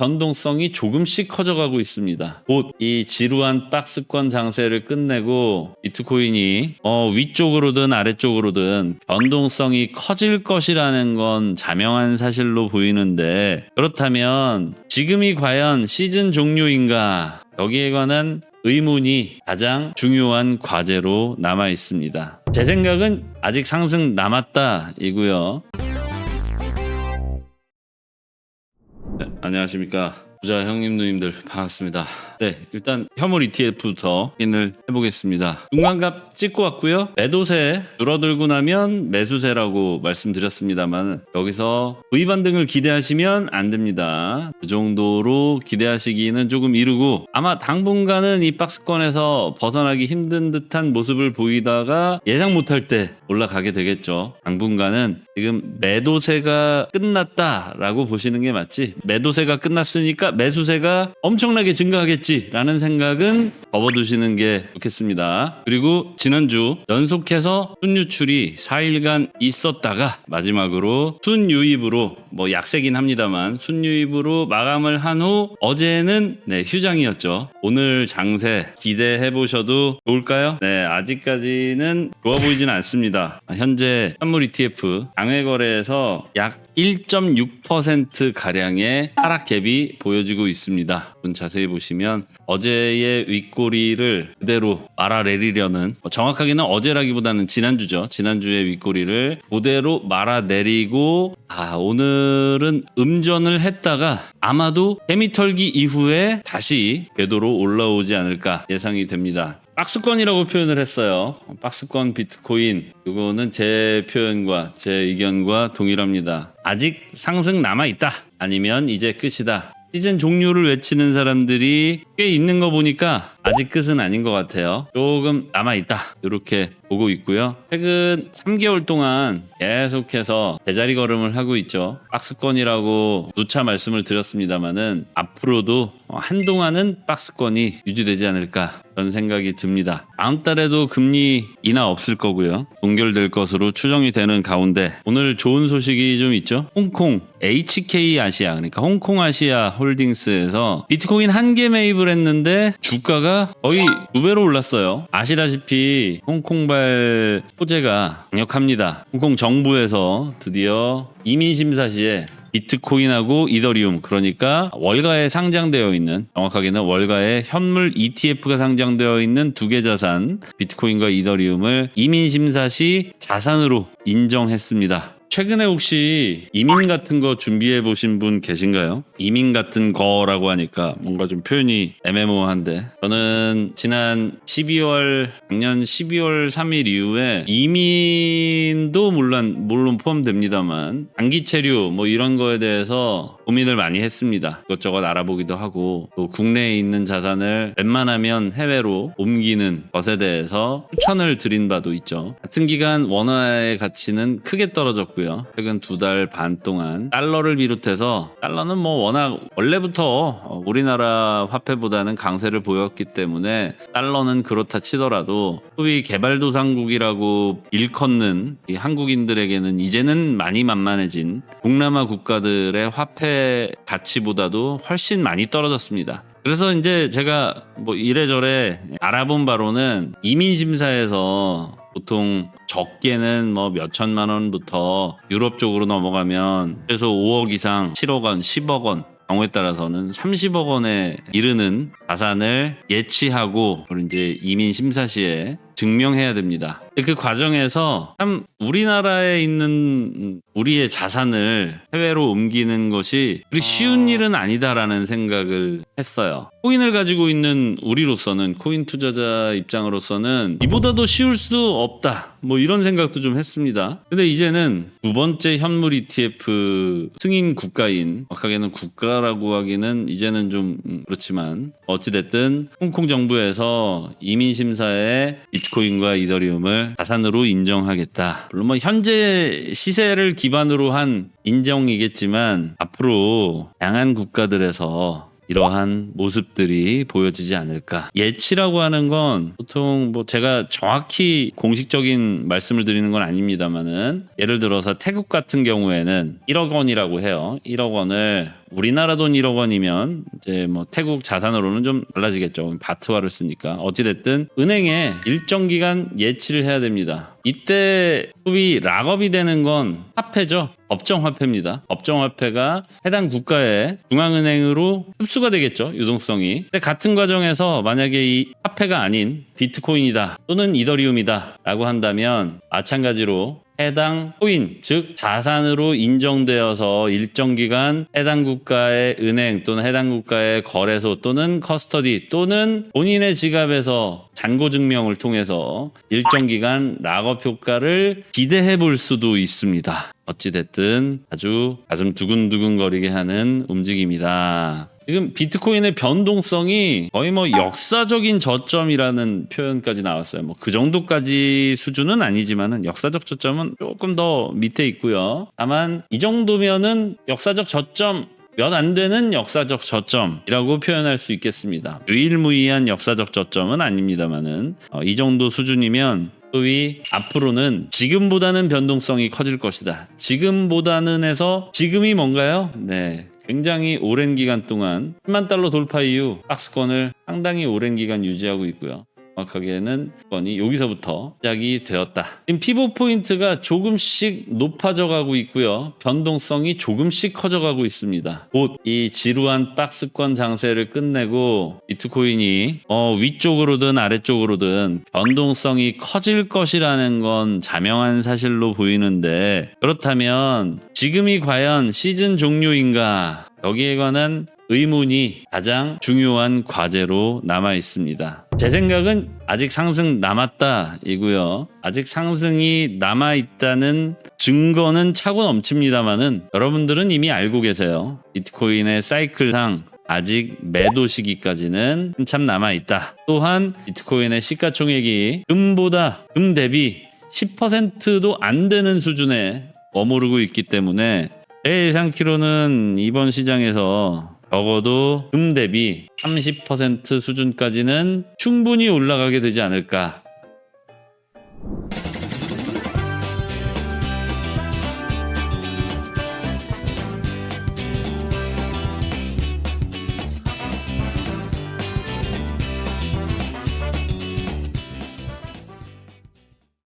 변동성이 조금씩 커져가고 있습니다. 곧 이 지루한 박스권 장세를 끝내고 비트코인이 어, 위쪽으로든 아래쪽으로든 변동성이 커질 것이라는 건 자명한 사실로 보이는데 그렇다면 지금이 과연 시즌 종료인가 여기에 관한 의문이 가장 중요한 과제로 남아 있습니다. 제 생각은 아직 상승 남았다 이고요. 네, 안녕하십니까. 부자 형님 누님들 반갑습니다. 네, 일단 현물 ETF부터 확인을 해보겠습니다. 중간값 찍고 왔고요. 매도세 줄어들고 나면 매수세라고 말씀드렸습니다만 여기서 V 반등을 기대하시면 안 됩니다. 그 정도로 기대하시기는 조금 이르고 아마 당분간은 이 박스권에서 벗어나기 힘든 듯한 모습을 보이다가 예상 못할 때 올라가게 되겠죠. 당분간은 지금 매도세가 끝났다라고 보시는 게 맞지. 매도세가 끝났으니까 매수세가 엄청나게 증가하겠지라는 생각은 접어두시는 게 좋겠습니다. 그리고 지난주 연속해서 순유출이 4일간 있었다가 마지막으로 순유입으로 뭐 약세긴 합니다만 순유입으로 마감을 한 후 어제는 네, 휴장이었죠. 오늘 장세 기대해 보셔도 좋을까요? 네, 아직까지는 좋아 보이지는 않습니다. 현재 현물 ETF 장외 거래에서 약 1.6% 가량의 하락 갭이 보여지고 있습니다. 분 자세히 보시면 어제의 윗꼬리를 그대로 말아내리려는 뭐 정확하게는 어제라기보다는 지난주죠. 지난주의 윗꼬리를 그대로 말아내리고 아 오늘은 음전을 했다가 아마도 해미털기 이후에 다시 궤도로 올라오지 않을까 예상이 됩니다. 박스권이라고 표현을 했어요. 박스권 비트코인. 이거는 제 표현과 제 의견과 동일합니다. 아직 상승 남아 있다. 아니면 이제 끝이다. 시즌 종료를 외치는 사람들이 꽤 있는 거 보니까 아직 끝은 아닌 것 같아요. 조금 남아 있다. 이렇게 보고 있고요. 최근 3개월 동안 계속해서 제자리 걸음을 하고 있죠. 박스권이라고 누차 말씀을 드렸습니다만은 앞으로도 한동안은 박스권이 유지되지 않을까 그런 생각이 듭니다. 다음 달에도 금리 인하 없을 거고요. 동결될 것으로 추정이 되는 가운데 오늘 좋은 소식이 좀 있죠. 홍콩 HK 아시아 그러니까 홍콩 아시아 홀딩스에서 비트코인 한 개 매입을 했는데 주가가 거의 두 배로 올랐어요. 아시다시피 홍콩발 호재가 강력합니다. 홍콩 정부에서 드디어 이민 심사 시에 비트코인하고 이더리움 그러니까 월가에 상장되어 있는 정확하게는 월가에 현물 ETF가 상장되어 있는 두 개 자산 비트코인과 이더리움을 이민 심사 시 자산으로 인정했습니다. 최근에 혹시 이민 같은 거 준비해 보신 분 계신가요? 이민 같은 거라고 하니까 뭔가 좀 표현이 애매모호한데 저는 지난 12월 작년 12월 3일 이후에 이민도 물론 물론 포함됩니다만 단기 체류 뭐 이런 거에 대해서 고민을 많이 했습니다. 이것저것 알아보기도 하고 또 국내에 있는 자산을 웬만하면 해외로 옮기는 것에 대해서 추천을 드린 바도 있죠. 같은 기간 원화의 가치는 크게 떨어졌고요. 최근 두 달 반 동안 달러를 비롯해서 달러는 뭐 워낙 원래부터 우리나라 화폐보다는 강세를 보였기 때문에 달러는 그렇다 치더라도 소위 개발도상국이라고 일컫는 이 한국인들에게는 이제는 많이 만만해진 동남아 국가들의 화폐 가치보다도 훨씬 많이 떨어졌습니다. 그래서 이제 제가 뭐 이래저래 알아본 바로는 이민심사에서 보통 적게는 뭐 몇천만 원부터 유럽 쪽으로 넘어가면 최소 5억 이상 7억 원, 10억 원 경우에 따라서는 30억 원에 이르는 자산을 예치하고 그리고 이제 이민 심사 시에 증명해야 됩니다. 그 과정에서 참 우리나라에 있는 우리의 자산을 해외로 옮기는 것이 그리 쉬운 일은 아니다라는 생각을 했어요. 코인을 가지고 있는 우리로서는 코인 투자자 입장으로서는 이보다도 쉬울 수 없다. 뭐 이런 생각도 좀 했습니다. 근데 이제는 두 번째 현물 ETF 승인 국가인 정확하게는 국가라고 하기는 이제는 좀 음, 그렇지만 어찌됐든 홍콩 정부에서 이민 심사에 비트코인과 이더리움을 자산으로 인정하겠다. 물론 뭐 현재 시세를 기반으로 한 인정이겠지만 앞으로 다양한 국가들에서 이러한 모습들이 보여지지 않을까. 예치라고 하는 건 보통 뭐 제가 정확히 공식적인 말씀을 드리는 건 아닙니다만은 예를 들어서 태국 같은 경우에는 1억 원이라고 해요. 1억 원을 우리나라 돈 1억 원이면 이제 뭐 태국 자산으로는 좀 달라지겠죠. 바트화를 쓰니까 어찌됐든 은행에 일정 기간 예치를 해야 됩니다. 이때 소위 락업이 되는 건 화폐죠. 법정 화폐입니다. 법정 화폐가 해당 국가의 중앙은행으로 흡수가 되겠죠. 유동성이. 근데 같은 과정에서 만약에 이 화폐가 아닌 비트코인이다 또는 이더리움이다 라고 한다면 마찬가지로 해당 코인, 즉 자산으로 인정되어서 일정 기간 해당 국가의 은행 또는 해당 국가의 거래소 또는 커스터디 또는 본인의 지갑에서 잔고 증명을 통해서 일정 기간 락업 효과를 기대해 볼 수도 있습니다. 어찌됐든 아주 가슴 두근두근거리게 하는 움직임이다. 지금 비트코인의 변동성이 거의 뭐 역사적인 저점이라는 표현까지 나왔어요. 뭐 그 정도까지 수준은 아니지만은 역사적 저점은 조금 더 밑에 있고요. 다만 이 정도면은 역사적 저점 몇안 되는 역사적 저점이라고 표현할 수 있겠습니다. 유일무이한 역사적 저점은 아닙니다만은 어, 이 정도 수준이면 소위 앞으로는 지금보다는 변동성이 커질 것이다. 지금보다는 해서 지금이 뭔가요? 네. 굉장히 오랜 기간 동안 10만 달러 돌파 이후 박스권을 상당히 오랜 기간 유지하고 있고요. 정확하게는 건이 여기서부터 시작이 되었다. 지금 피보 포인트가 조금씩 높아져 가고 있고요. 변동성이 조금씩 커져 가고 있습니다. 곧 이 지루한 박스권 장세를 끝내고 비트코인이 어, 위쪽으로든 아래쪽으로든 변동성이 커질 것이라는 건 자명한 사실로 보이는데 그렇다면 지금이 과연 시즌 종료인가? 여기에 관한 의문이 가장 중요한 과제로 남아 있습니다. 제 생각은 아직 상승 남았다 이고요. 아직 상승이 남아 있다는 증거는 차고 넘칩니다만은 여러분들은 이미 알고 계세요. 비트코인의 사이클상 아직 매도 시기까지는 한참 남아 있다. 또한 비트코인의 시가총액이 금보다 금 대비 10%도 안 되는 수준에 머무르고 있기 때문에 제 예상키로는 이번 시장에서 적어도 금 대비 30% 수준까지는 충분히 올라가게 되지 않을까